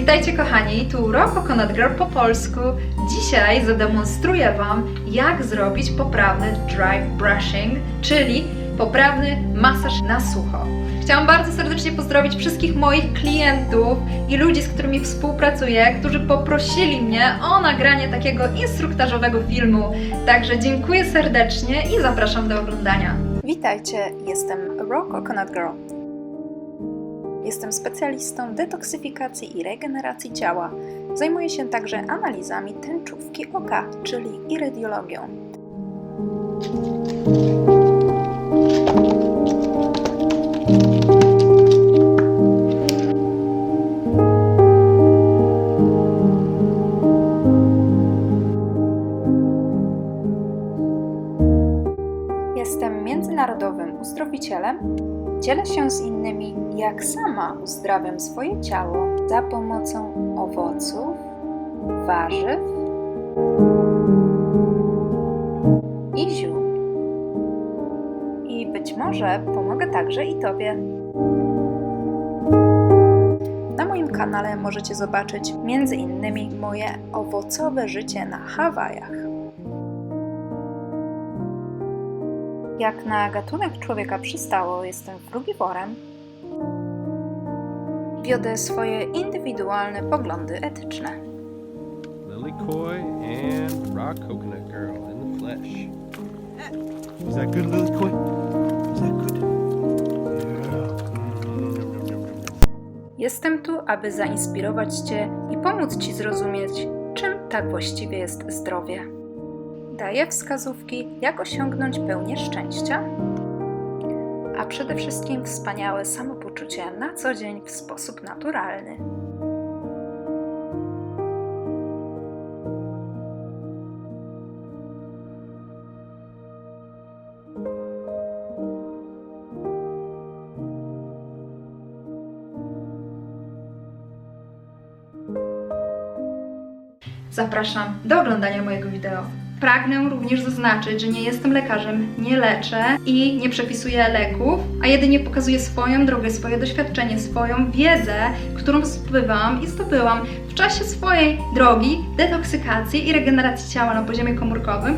Witajcie kochani, tu Roko Coconut Girl po polsku. Dzisiaj zademonstruję Wam, jak zrobić poprawny dry brushing, czyli poprawny masaż na sucho. Chciałam bardzo serdecznie pozdrowić wszystkich moich klientów i ludzi, z którymi współpracuję, którzy poprosili mnie o nagranie takiego instruktażowego filmu. Także dziękuję serdecznie i zapraszam do oglądania. Witajcie, jestem Raw Coconut Girl. Jestem specjalistą detoksyfikacji i regeneracji ciała. Zajmuję się także analizami tęczówki oka, czyli irediologią. Jestem międzynarodowym uzdrowicielem. Dzielę się z innymi, jak sama uzdrawiam swoje ciało za pomocą owoców, warzyw i ziół. I być może pomogę także i Tobie. Na moim kanale możecie zobaczyć innymi moje owocowe życie na Hawajach. Jak na gatunek człowieka przystało, jestem frugiworem. Wiodę swoje indywidualne poglądy etyczne. Lily Coy and Rock Coconut Girl in the flesh. Is that good, Lily Coy? Is that good? Jestem tu, aby zainspirować Cię i pomóc Ci zrozumieć, czym tak właściwie jest zdrowie. Daję wskazówki, jak osiągnąć pełnię szczęścia, a przede wszystkim wspaniałe samopoczucie na co dzień w sposób naturalny. Zapraszam do oglądania mojego wideo. Pragnę również zaznaczyć, że nie jestem lekarzem, nie leczę i nie przepisuję leków, a jedynie pokazuję swoją drogę, swoje doświadczenie, swoją wiedzę, którą zbywam i zdobyłam w czasie swojej drogi detoksykacji i regeneracji ciała na poziomie komórkowym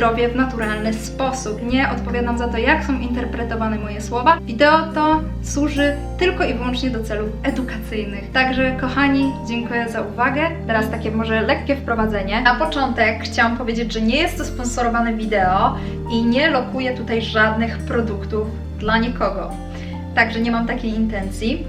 zdrowie w naturalny sposób. Nie odpowiadam za to, jak są interpretowane moje słowa. Wideo to służy tylko i wyłącznie do celów edukacyjnych. Także, kochani, dziękuję za uwagę. Teraz takie może lekkie wprowadzenie. Na początek chciałam powiedzieć, że nie jest to sponsorowane wideo i nie lokuję tutaj żadnych produktów dla nikogo. Także nie mam takiej intencji.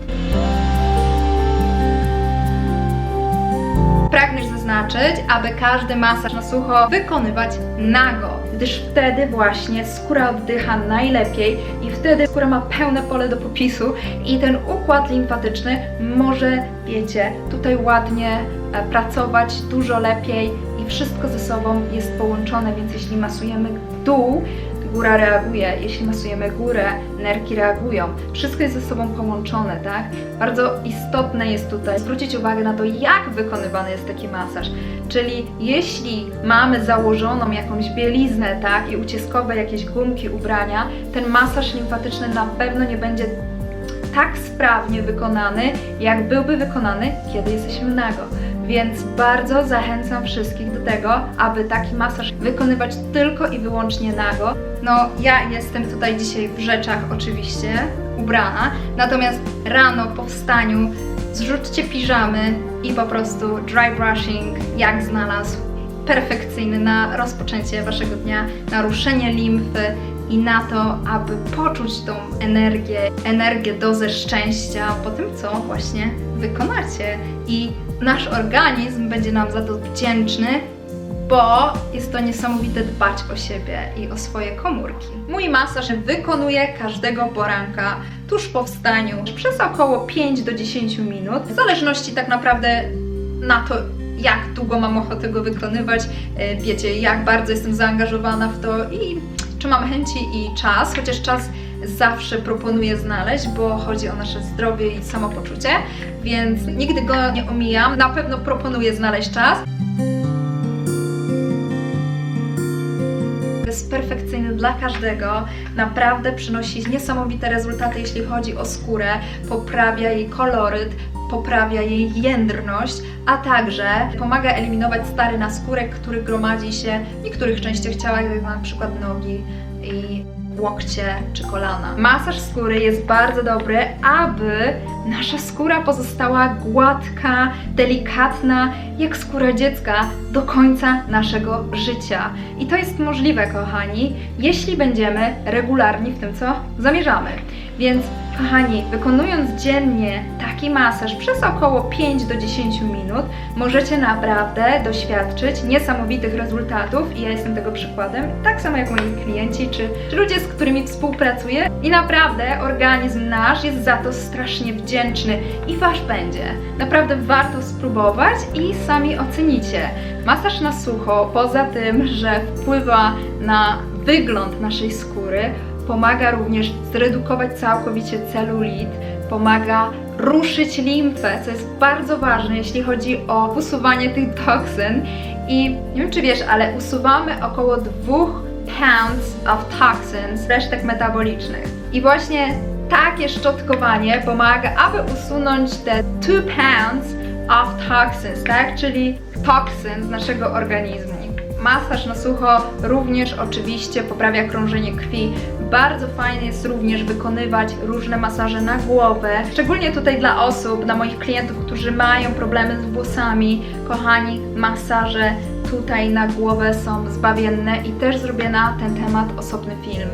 Pragnę zaznaczyć, aby każdy masaż na sucho wykonywać nago, gdyż wtedy właśnie skóra oddycha najlepiej i wtedy skóra ma pełne pole do popisu i ten układ limfatyczny może, wiecie, tutaj ładnie e, pracować dużo lepiej i wszystko ze sobą jest połączone, więc jeśli masujemy dół, góra reaguje, jeśli masujemy górę, nerki reagują. Wszystko jest ze sobą połączone, tak? Bardzo istotne jest tutaj zwrócić uwagę na to, jak wykonywany jest taki masaż. Czyli jeśli mamy założoną jakąś bieliznę, tak, i uciskowe jakieś gumki ubrania, ten masaż limfatyczny na pewno nie będzie tak sprawnie wykonany, jak byłby wykonany, kiedy jesteśmy nago. Więc bardzo zachęcam wszystkich do tego, aby taki masaż wykonywać tylko i wyłącznie nago. No, ja jestem tutaj dzisiaj w rzeczach oczywiście ubrana, natomiast rano po wstaniu zrzućcie piżamy i po prostu dry brushing jak znalazł perfekcyjny na rozpoczęcie waszego dnia, na ruszenie limfy i na to, aby poczuć tą energię, energię, dozę szczęścia po tym, co właśnie wykonacie. I nasz organizm będzie nam za to wdzięczny, bo jest to niesamowite dbać o siebie i o swoje komórki. Mój masaż wykonuję każdego poranka tuż po wstaniu przez około 5 do 10 minut, w zależności tak naprawdę na to, jak długo mam ochotę go wykonywać. E, Wiecie, jak bardzo jestem zaangażowana w to i czy mam chęci i czas, chociaż czas zawsze proponuję znaleźć, bo chodzi o nasze zdrowie i samopoczucie, więc nigdy go nie omijam. Na pewno proponuję znaleźć czas. Jest perfekcyjny dla każdego, naprawdę przynosi niesamowite rezultaty, jeśli chodzi o skórę, poprawia jej koloryt, poprawia jej jędrność, a także pomaga eliminować stary naskórek, który gromadzi się w niektórych częściach ciała, jak na przykład nogi i łokcie czy kolana. Masaż skóry jest bardzo dobry, aby nasza skóra pozostała gładka, delikatna, jak skóra dziecka do końca naszego życia. I to jest możliwe, kochani, jeśli będziemy regularni w tym, co zamierzamy. Więc, kochani, wykonując dziennie taki masaż przez około 5 do 10 minut, możecie naprawdę doświadczyć niesamowitych rezultatów i ja jestem tego przykładem, tak samo jak moi klienci czy, czy ludzie, z którymi współpracuję. I naprawdę organizm nasz jest za to strasznie wdzięczny i wasz będzie. Naprawdę warto spróbować i sami ocenicie. Masaż na sucho, poza tym, że wpływa na wygląd naszej skóry, pomaga również zredukować całkowicie celulit, pomaga ruszyć limfę, co jest bardzo ważne, jeśli chodzi o usuwanie tych toksyn. I nie wiem, czy wiesz, ale usuwamy około 2 pounds of toxins, resztek metabolicznych. I właśnie takie szczotkowanie pomaga, aby usunąć te 2 pounds of toxins, tak? Czyli toksyn z naszego organizmu. Masaż na sucho również oczywiście poprawia krążenie krwi. Bardzo fajnie jest również wykonywać różne masaże na głowę, szczególnie tutaj dla osób, dla moich klientów, którzy mają problemy z włosami. Kochani, masaże tutaj na głowę są zbawienne i też zrobię na ten temat osobny film.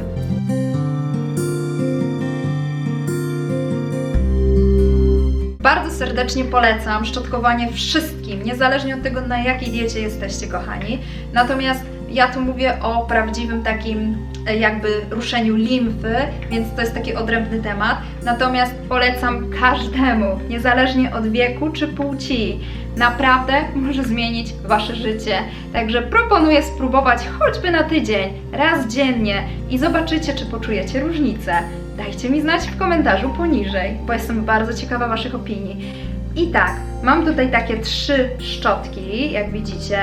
Bardzo serdecznie polecam szczotkowanie wszystkim, niezależnie od tego, na jakiej diecie jesteście, kochani. Natomiast ja tu mówię o prawdziwym takim e, jakby ruszeniu limfy, więc to jest taki odrębny temat. Natomiast polecam każdemu, niezależnie od wieku czy płci. Naprawdę może zmienić Wasze życie. Także proponuję spróbować choćby na tydzień, raz dziennie i zobaczycie, czy poczujecie różnicę. Dajcie mi znać w komentarzu poniżej, bo jestem bardzo ciekawa Waszych opinii. I tak, mam tutaj takie trzy szczotki, jak widzicie,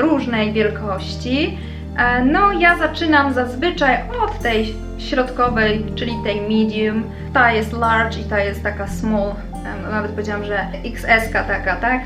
różnej wielkości. E, No, ja zaczynam zazwyczaj od tej środkowej, czyli tej medium. Ta jest large i ta jest taka small. E, Nawet powiedziałam, że XS taka, tak?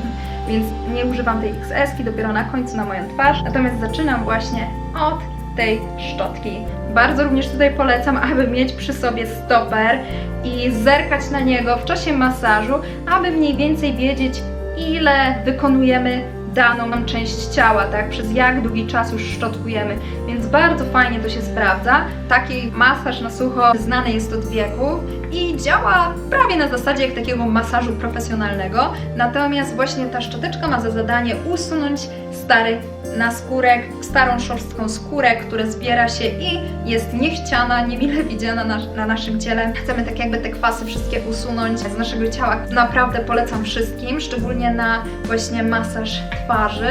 Więc nie używam tej XS, dopiero na końcu na moją twarz. Natomiast zaczynam właśnie od tej szczotki. Bardzo również tutaj polecam, aby mieć przy sobie stoper i zerkać na niego w czasie masażu, aby mniej więcej wiedzieć, ile wykonujemy daną część ciała, tak? Przez jak długi czas już szczotkujemy, więc bardzo fajnie to się sprawdza. Taki masaż na sucho znany jest od wieku i działa prawie na zasadzie jak takiego masażu profesjonalnego. Natomiast właśnie ta szczoteczka ma za zadanie usunąć stary naskórek, starą szorstką skórę, która zbiera się i jest niechciana, niemile widziana na, na naszym ciele. Chcemy tak jakby te kwasy wszystkie usunąć z naszego ciała. Naprawdę polecam wszystkim, szczególnie na właśnie masaż twarzy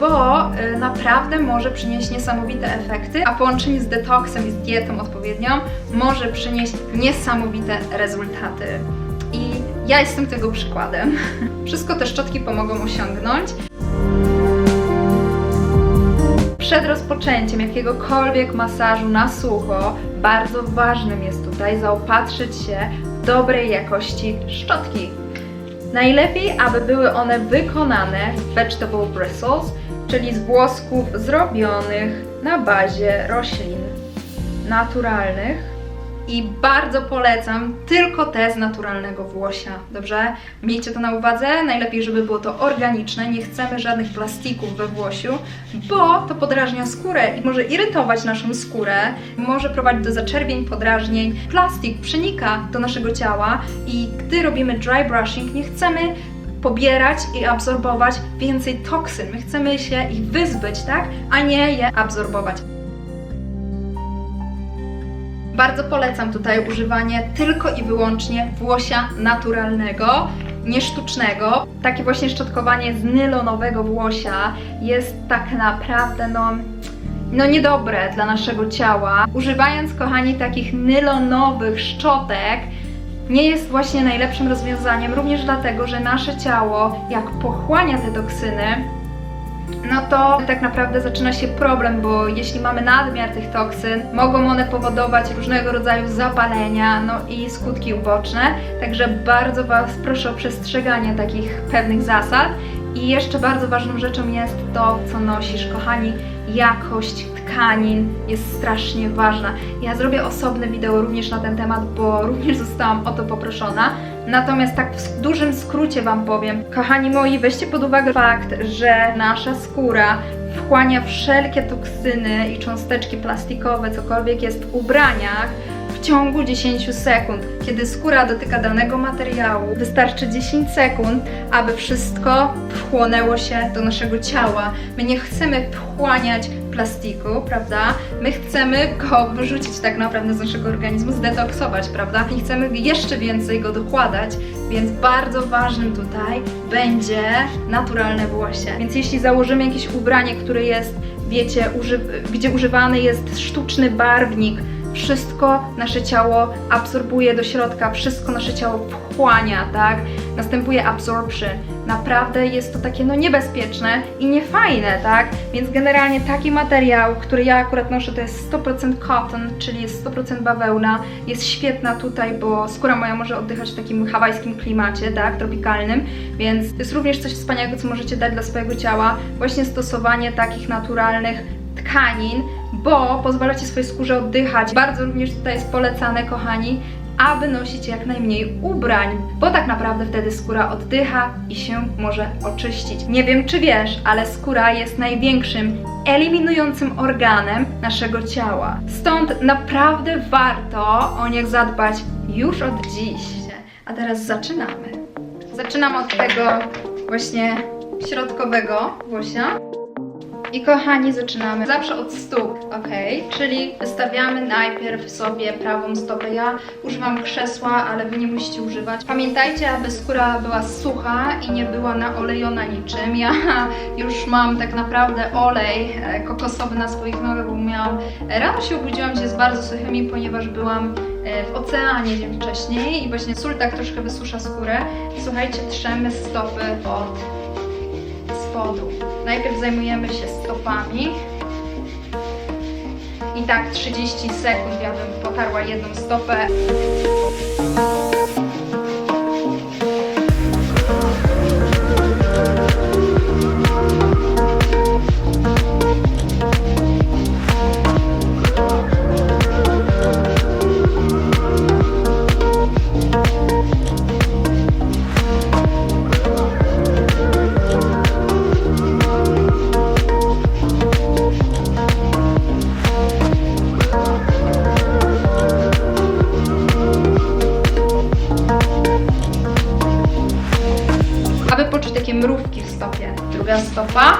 bo y, naprawdę może przynieść niesamowite efekty, a połączenie z detoksem i z dietą odpowiednią może przynieść niesamowite rezultaty. I ja jestem tego przykładem. Wszystko te szczotki pomogą osiągnąć. Przed rozpoczęciem jakiegokolwiek masażu na sucho, bardzo ważnym jest tutaj zaopatrzyć się w dobrej jakości szczotki. Najlepiej, aby były one wykonane w vegetable bristles, czyli z włosków zrobionych na bazie roślin naturalnych. I bardzo polecam tylko te z naturalnego włosia, dobrze? Miejcie to na uwadze, najlepiej, żeby było to organiczne, nie chcemy żadnych plastików we włosiu, bo to podrażnia skórę i może irytować naszą skórę, może prowadzić do zaczerwień, podrażnień. Plastik przenika do naszego ciała i gdy robimy dry brushing, nie chcemy pobierać i absorbować więcej toksyn. My chcemy się ich wyzbyć, tak? A nie je absorbować. Bardzo polecam tutaj używanie tylko i wyłącznie włosia naturalnego, nie sztucznego. Takie właśnie szczotkowanie z nylonowego włosia jest tak naprawdę no, no niedobre dla naszego ciała. Używając, kochani, takich nylonowych szczotek, nie jest właśnie najlepszym rozwiązaniem, również dlatego, że nasze ciało, jak pochłania te toksyny, no to tak naprawdę zaczyna się problem, bo jeśli mamy nadmiar tych toksyn, mogą one powodować różnego rodzaju zapalenia, no i skutki uboczne. Także bardzo Was proszę o przestrzeganie takich pewnych zasad. I jeszcze bardzo ważną rzeczą jest to, co nosisz, kochani. Jakość tkanin jest strasznie ważna. Ja zrobię osobne wideo również na ten temat, bo również zostałam o to poproszona. Natomiast tak w dużym skrócie Wam powiem, kochani moi, weźcie pod uwagę fakt, że nasza skóra wchłania wszelkie toksyny i cząsteczki plastikowe, cokolwiek jest w ubraniach, w ciągu 10 sekund. Kiedy skóra dotyka danego materiału, wystarczy 10 sekund, aby wszystko wchłonęło się do naszego ciała. My nie chcemy wchłaniać plastiku, prawda? My chcemy go wyrzucić tak naprawdę z naszego organizmu, zdetoksować, prawda? Nie chcemy jeszcze więcej go dokładać, więc bardzo ważnym tutaj będzie naturalne włosie. Więc jeśli założymy jakieś ubranie, które jest, wiecie, gdzie używany jest sztuczny barwnik, wszystko nasze ciało absorbuje do środka, wszystko nasze ciało wchłania, tak? Następuje absorption. Naprawdę jest to takie no niebezpieczne i niefajne, tak? Więc generalnie taki materiał, który ja akurat noszę, to jest 100% cotton, czyli jest 100% bawełna, jest świetna tutaj, bo skóra moja może oddychać w takim hawajskim klimacie, tak? Tropikalnym, więc to jest również coś wspaniałego, co możecie dać dla swojego ciała, właśnie stosowanie takich naturalnych tkanin, bo pozwalacie swojej skórze oddychać. Bardzo również tutaj jest polecane, kochani, aby nosić jak najmniej ubrań, bo tak naprawdę wtedy skóra oddycha i się może oczyścić. Nie wiem, czy wiesz, ale skóra jest największym eliminującym organem naszego ciała. Stąd naprawdę warto o niech zadbać już od dziś. A teraz zaczynamy. Zaczynam od tego właśnie środkowego włosia. I kochani, zaczynamy zawsze od stóp, ok? Czyli wystawiamy najpierw sobie prawą stopę. Ja używam krzesła, ale wy nie musicie używać. Pamiętajcie, aby skóra była sucha i nie była naolejona niczym. Ja już mam tak naprawdę olej e, kokosowy na swoich nogach, bo miałam. Rano się obudziłam się z bardzo suchymi, ponieważ byłam e, w oceanie dzień wcześniej i właśnie sól tak troszkę wysusza skórę. Słuchajcie, trzemy stopy od Najpierw zajmujemy się stopami. I tak 30 sekund ja bym potarła jedną stopę. Aby poczuć takie mrówki w stopie. Druga stopa.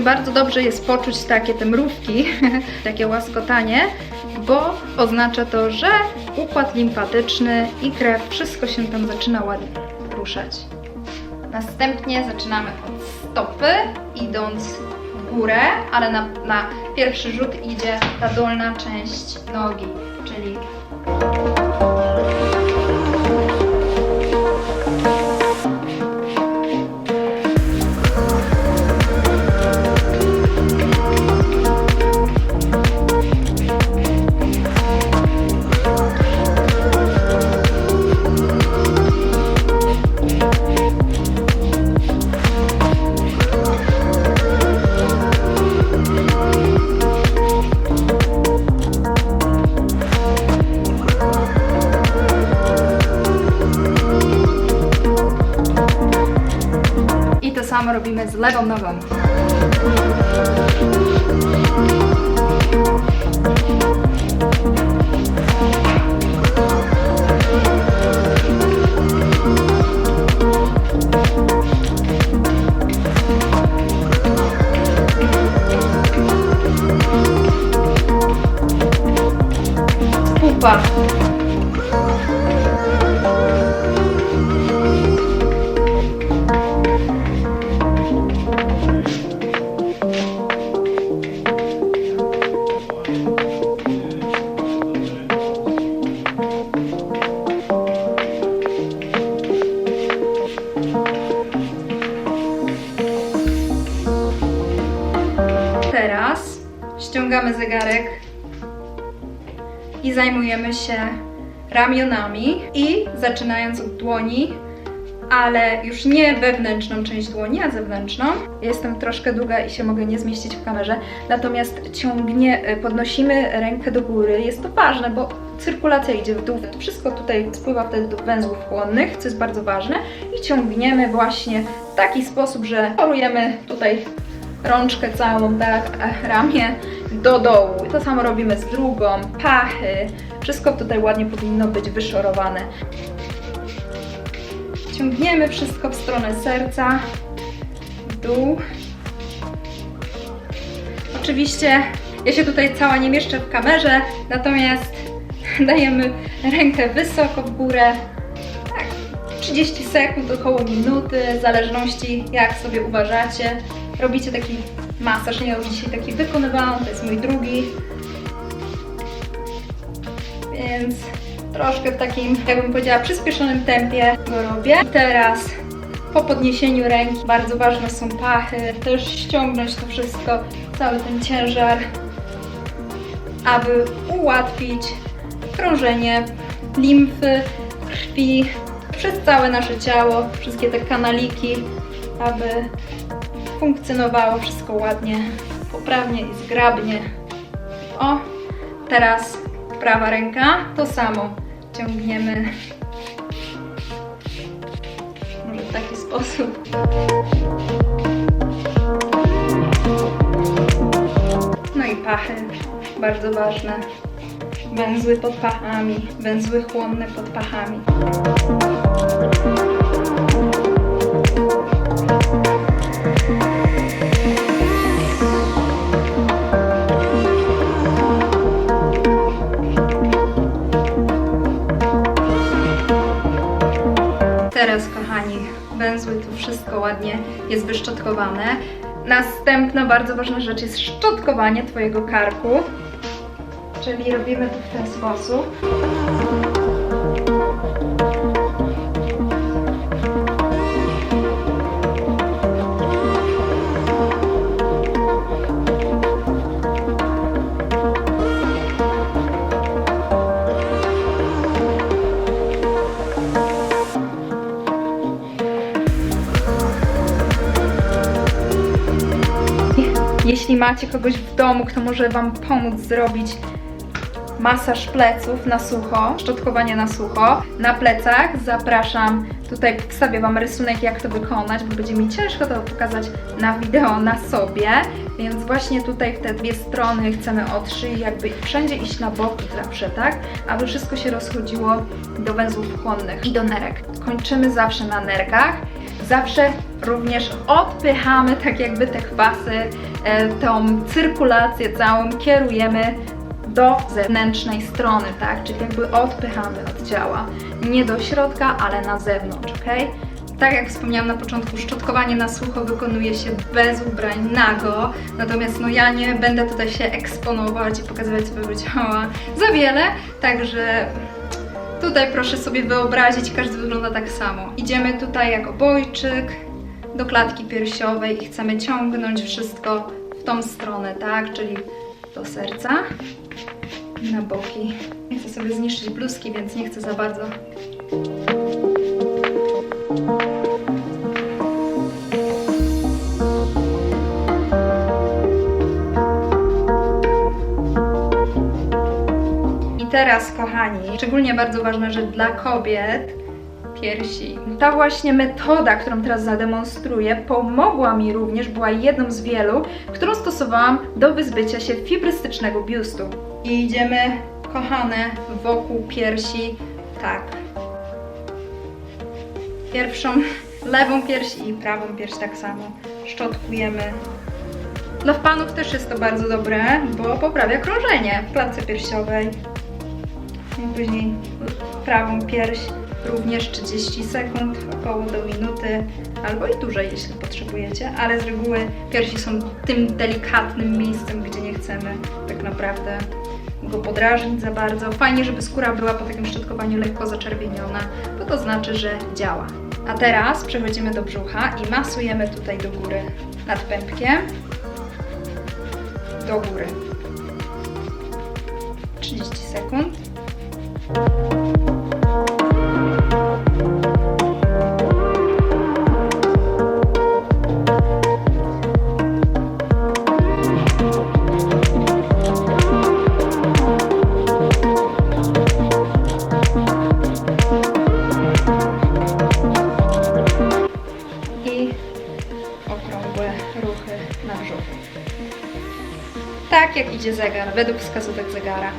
Właśnie bardzo dobrze jest poczuć takie te mrówki, takie łaskotanie, bo oznacza to, że układ limfatyczny i krew, wszystko się tam zaczyna ładnie ruszać. Następnie zaczynamy od stopy, idąc w górę, ale na, na pierwszy rzut idzie ta dolna część nogi, lewą nogą. Pupa. Zegarek i zajmujemy się ramionami i zaczynając od dłoni, ale już nie wewnętrzną część dłoni, a zewnętrzną. Jestem troszkę długa i się mogę nie zmieścić w kamerze, natomiast ciągnie, y, podnosimy rękę do góry. Jest to ważne, bo cyrkulacja idzie w dół. To wszystko tutaj spływa wtedy do węzłów chłonnych, co jest bardzo ważne i ciągniemy właśnie w taki sposób, że chorujemy tutaj rączkę całą, tak, ramię do dołu. To samo robimy z drugą, pachy. Wszystko tutaj ładnie powinno być wyszorowane. Ciągniemy wszystko w stronę serca, w dół. Oczywiście ja się tutaj cała nie mieszczę w kamerze, natomiast dajemy rękę wysoko w górę. Tak, 30 sekund, około minuty, w zależności jak sobie uważacie. Robicie taki masaż, ja już dzisiaj taki wykonywałam, to jest mój drugi. Więc troszkę w takim, jakbym powiedziała, przyspieszonym tempie go robię. I teraz po podniesieniu ręki bardzo ważne są pachy, też ściągnąć to wszystko, cały ten ciężar, aby ułatwić krążenie limfy, krwi przez całe nasze ciało, wszystkie te kanaliki, aby funkcjonowało wszystko ładnie, poprawnie i zgrabnie. O, teraz prawa ręka, to samo ciągniemy. Może w taki sposób. No i pachy, bardzo ważne. Węzły pod pachami, węzły chłonne pod pachami. Węzły tu wszystko ładnie jest wyszczotkowane. Następna bardzo ważna rzecz jest szczotkowanie Twojego karku. Czyli robimy to w ten sposób. Jeśli macie kogoś w domu, kto może Wam pomóc zrobić masaż pleców na sucho, szczotkowanie na sucho, na plecach zapraszam, tutaj wstawię Wam rysunek jak to wykonać, bo będzie mi ciężko to pokazać na wideo na sobie, więc właśnie tutaj w te dwie strony chcemy od szyi jakby wszędzie iść na boki zawsze, tak? Aby wszystko się rozchodziło do węzłów chłonnych i do nerek. Kończymy zawsze na nerkach, zawsze również odpychamy tak jakby te kwasy, e, tą cyrkulację całą kierujemy do zewnętrznej strony, tak? Czyli jakby odpychamy od ciała. Nie do środka, ale na zewnątrz, ok? Tak jak wspomniałam na początku, szczotkowanie na sucho wykonuje się bez ubrań nago, natomiast no ja nie będę tutaj się eksponować i pokazywać swojego ciała za wiele, także tutaj proszę sobie wyobrazić, każdy wygląda tak samo. Idziemy tutaj jak obojczyk do klatki piersiowej i chcemy ciągnąć wszystko w tą stronę, tak? Czyli do serca na boki. Nie chcę sobie zniszczyć bluzki, więc nie chcę za bardzo. Teraz, kochani, szczególnie bardzo ważne, że dla kobiet piersi. Ta właśnie metoda, którą teraz zademonstruję, pomogła mi również, była jedną z wielu, którą stosowałam do wyzbycia się fibrystycznego biustu. I idziemy, kochane, wokół piersi, tak. Pierwszą lewą pierś i prawą pierś tak samo. Szczotkujemy. Dla panów też jest to bardzo dobre, bo poprawia krążenie w klatce piersiowej. Później prawą pierś również 30 sekund, około do minuty, albo i dłużej, jeśli potrzebujecie, ale z reguły piersi są tym delikatnym miejscem, gdzie nie chcemy tak naprawdę go podrażnić za bardzo. Fajnie, żeby skóra była po takim szczotkowaniu lekko zaczerwieniona, bo to znaczy, że działa. A teraz przechodzimy do brzucha i masujemy tutaj do góry nad pępkiem, do góry. 30 sekund. I okrągłe ruchy na brzuchu. Tak jak idzie zegar, według wskazówek zegara.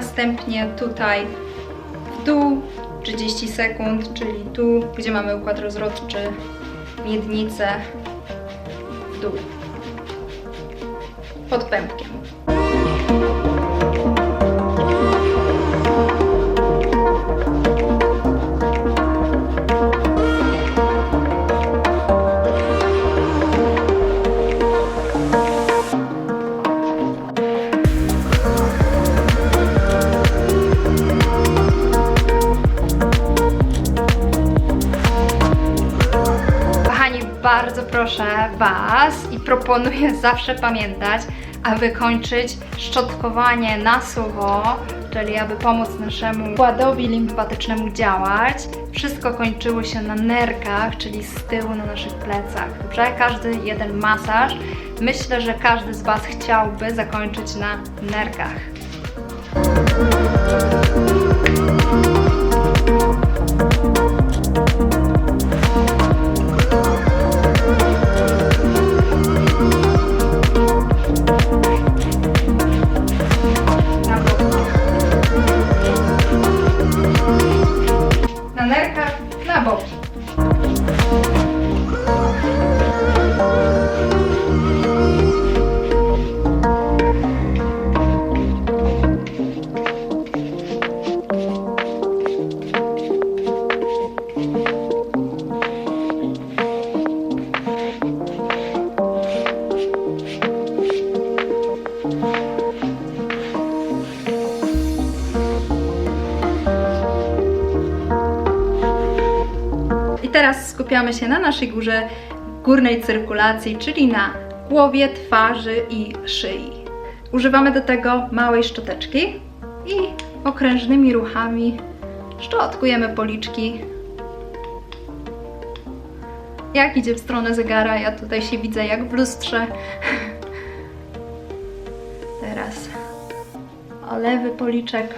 Następnie tutaj w dół 30 sekund, czyli tu, gdzie mamy układ rozrodczy, miednicę, w dół. Pod pępkiem. Proszę Was i proponuję zawsze pamiętać, aby kończyć szczotkowanie na sucho, czyli aby pomóc naszemu układowi limfatycznemu działać. Wszystko kończyło się na nerkach, czyli z tyłu na naszych plecach. Dobrze? Każdy jeden masaż. Myślę, że każdy z Was chciałby zakończyć na nerkach. Skupiamy się na naszej górze górnej cyrkulacji, czyli na głowie, twarzy i szyi. Używamy do tego małej szczoteczki i okrężnymi ruchami szczotkujemy policzki. Jak idzie w stronę zegara, ja tutaj się widzę jak w lustrze. Teraz o lewy policzek.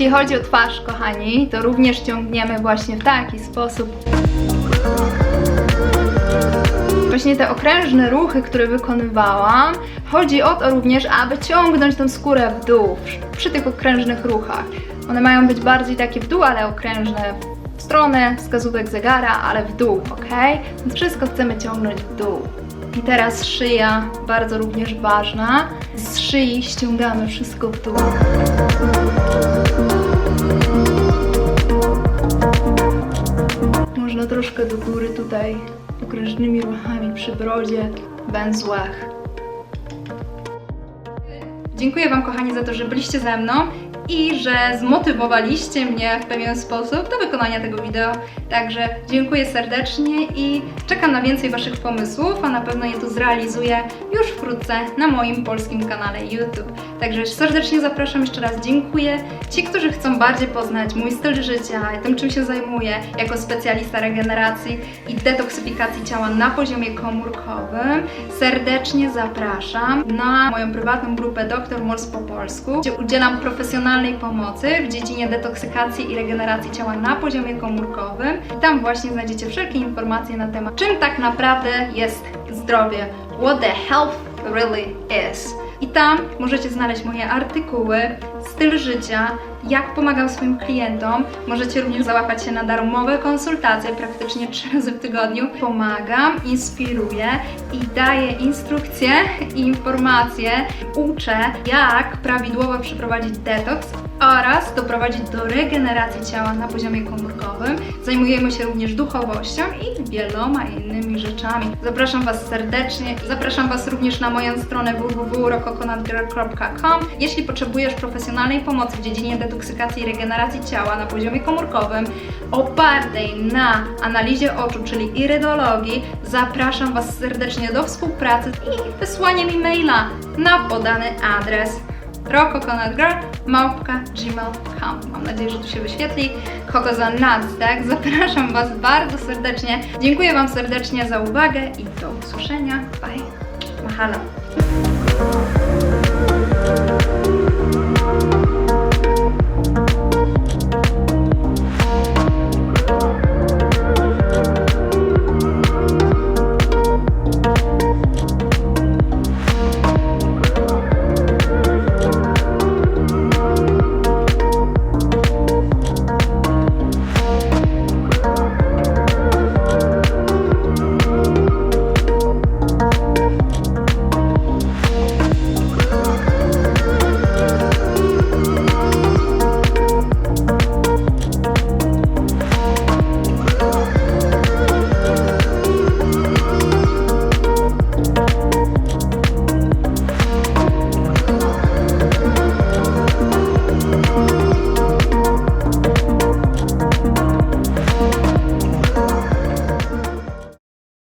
Jeśli chodzi o twarz, kochani, to również ciągniemy właśnie w taki sposób. Właśnie te okrężne ruchy, które wykonywałam, chodzi o to również, aby ciągnąć tą skórę w dół przy tych okrężnych ruchach. One mają być bardziej takie w dół, ale okrężne w stronę wskazówek zegara, ale w dół, ok? Więc wszystko chcemy ciągnąć w dół. I teraz szyja, bardzo również ważna. Z szyi ściągamy wszystko w dół. Można troszkę do góry tutaj okrężnymi ruchami przy brodzie, węzłach. Dziękuję Wam kochani za to, że byliście ze mną i że zmotywowaliście mnie w pewien sposób do wykonania tego wideo. Także dziękuję serdecznie i czekam na więcej Waszych pomysłów, a na pewno je tu zrealizuję już wkrótce na moim polskim kanale YouTube. Także serdecznie zapraszam, jeszcze raz dziękuję. Ci, którzy chcą bardziej poznać mój styl życia, tym czym się zajmuję jako specjalista regeneracji i detoksyfikacji ciała na poziomie komórkowym, serdecznie zapraszam na moją prywatną grupę Dr. Mols po polsku, gdzie udzielam profesjonalnej pomocy w dziedzinie detoksykacji i regeneracji ciała na poziomie komórkowym. Tam właśnie znajdziecie wszelkie informacje na temat, czym tak naprawdę jest zdrowie. What the health really is. I tam możecie znaleźć moje artykuły, styl życia, jak pomagam swoim klientom. Możecie również załapać się na darmowe konsultacje praktycznie trzy razy w tygodniu. Pomagam, inspiruję i daję instrukcje i informacje. Uczę, jak prawidłowo przeprowadzić detoks oraz doprowadzić do regeneracji ciała na poziomie komórkowym. Zajmujemy się również duchowością i wieloma innymi rzeczami. Zapraszam Was serdecznie. Zapraszam Was również na moją stronę www.rokokonatgirl.com. Jeśli potrzebujesz profesjonalnej pomocy w dziedzinie detoksykacji i regeneracji ciała na poziomie komórkowym opartej na analizie oczu, czyli irydologii, zapraszam Was serdecznie do współpracy i wysłanie mi maila na podany adres rokokonatgirl.gmail.com Mam nadzieję, że tu się wyświetli. Koko za nuts, tak? Zapraszam Was bardzo serdecznie. Dziękuję Wam serdecznie za uwagę i do usłyszenia. Bye. Mahalo.